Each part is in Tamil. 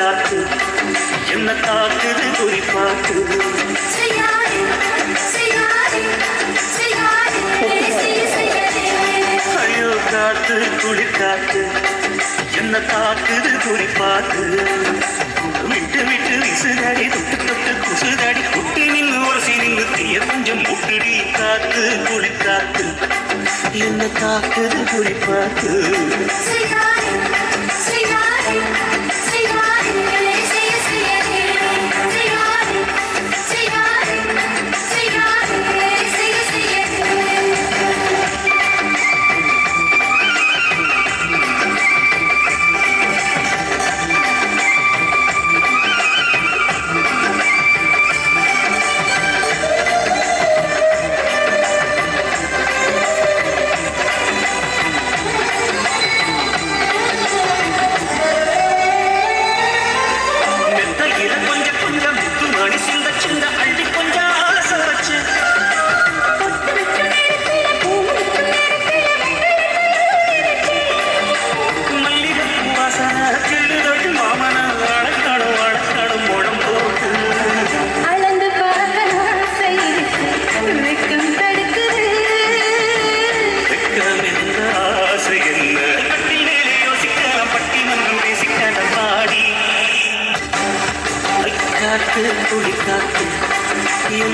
காத்து. என்ன தாக்குது குறிப்பாக்குது ஐயோ காத்து குளிர் காத்து. என்ன தாக்குது குறிப்பாக்கு விட்டு விட்டு விசுதடி தொட்டு தொட்டு குசுதடி. குட்டி நின்று உரசி நின்று தீய கொஞ்சம் முட்டுடி காத்து குளிர் காத்து. என்ன தாக்குது குறிப்பாக்கு I'm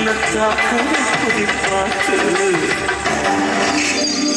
not talk, to you, but to.